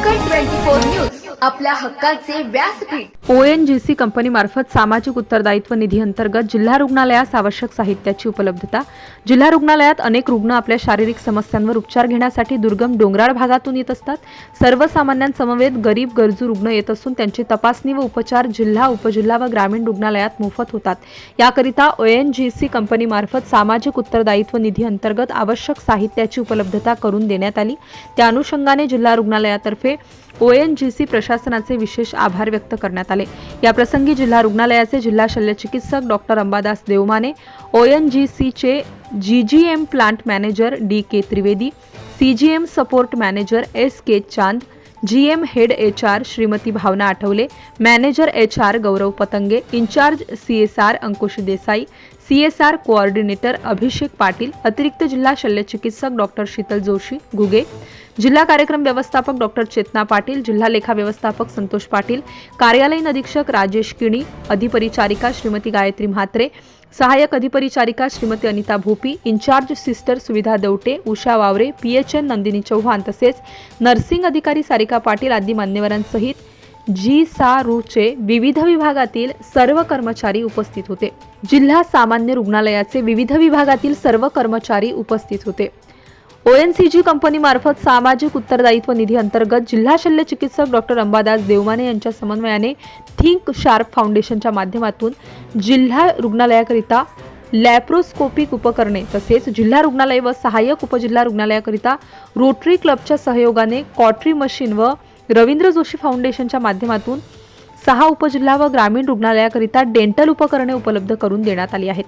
Local 24 News. आपल्या हक्काचे व्यासपीठ. ओ एन जी सी कंपनीमार्फत सामाजिक उत्तरदायित्व निधी अंतर्गत जिल्हा रुग्णालयास आवश्यक साहित्याची उपलब्धता. जिल्हा रुग्णालयात अनेक रुग्ण आपल्या शारीरिक समस्यांवर उपचार घेण्यासाठी दुर्गम डोंगराळ भागातून येत असतात. सर्वसामान्यांसमवेत गरीब गरजू रुग्ण येत असून त्यांची तपासणी व उपचार जिल्हा उपजिल्हा व ग्रामीण रुग्णालयात मोफत होतात. याकरिता ओ एन जी सी कंपनीमार्फत सामाजिक उत्तरदायित्व निधी अंतर्गत आवश्यक साहित्याची उपलब्धता करून देण्यात आली. त्या अनुषंगाने जिल्हा रुग्णालयातर्फे ओ एन जी सी प्रशासनाचे विशेष आभार व्यक्त करण्यात आले. या प्रसंगी जिल्हा रुग्णालयाचे जिल्हा शल्यचिकित्सक doctor Ambadas Devmane O N G सीचे G G M plant manager D K Trivedi C G M support manager S K Chand G M head H R Shrimati Bhavana Athawale manager H R Gaurav Patange incharge C S R Ankush Desai C S R coordinator Abhishek Patil अतिरिक्त जिल्हा शल्यचिकित्सक doctor Sheetal Joshi Ghuge जिल्हा कार्यक्रम व्यवस्थापक doctor चेतना पाटील जिल्हा लेखा व्यवस्थापक संतोष पाटील कार्यालयीन अधीक्षक राजेश किणी अधिपरिचारिका श्रीमती गायत्री म्हात्रे सहाय्यक अधिपरिचारिका Shrimati Anita Bhopi incharge sister Suvidha Davte Usha Vavre PHN Nandini Chavan तसेच नर्सिंग अधिकारी सारिका पाटील आदी मान्यवरांसहित जी सा रूचे विविध विभागातील सर्व कर्मचारी उपस्थित होते. जिल्हा सामान्य रुग्णालयाचे विविध विभागातील सर्व कर्मचारी उपस्थित होते. ओ एन सी जी कंपनीमार्फत सामाजिक उत्तरदायित्व निधी अंतर्गत जिल्हा शल्य चिकित्सक डॉक्टर अंबादास देवमाने यांच्या समन्वयाने थिंक शार्प फाउंडेशनच्या माध्यमातून जिल्हा रुग्णालयाकरिता लॅप्रोस्कोपिक उपकरणे तसेच जिल्हा रुग्णालय व सहाय्यक उपजिल्हा रुग्णालयाकरिता रोटरी क्लबच्या सहयोगाने कॉटरी मशीन व रवींद्र जोशी फाउंडेशनच्या माध्यमातून सहा उपजिल्हा व ग्रामीण रुग्णालयाकरिता डेंटल उपकरणे उपलब्ध करून देण्यात आली आहेत.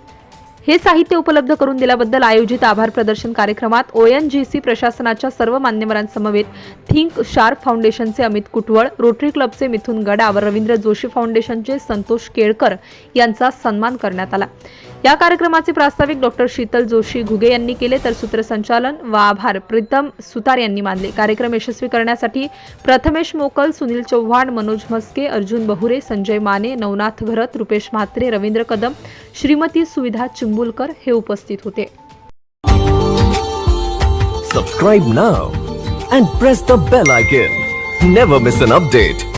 हे साहित्य उपलब्ध करून दिल्याबद्दल आयोजित आभार प्रदर्शन कार्यक्रमात ओ एन जी सी प्रशासनाच्या सर्व मान्यवरांसमवेत थिंक शार्प फाउंडेशनचे अमित कुटवळ रोटरी क्लबचे मिथुन गडा व रवींद्र जोशी फाउंडेशनचे संतोष केळकर यांचा सन्मान करण्यात आला. या कार्यक्रमाचे प्रास्ताविक डॉक्टर शीतल जोशी घुगे यांनी केले तर सूत्रसंचालन व आभार प्रीतम सुतार यांनी मानले कार्यक्रम यशस्वी करण्यासाठी प्रथमेश मोकल सुनील चव्हाण मनोज म्हस्के अर्जुन बहुरे संजय माने नवनाथ भरत रुपेश म्हात्रे रवींद्र कदम श्रीमती सुविधा चिंबुलकर हे उपस्थित होते Subscribe now and press the bell icon. Never miss an update.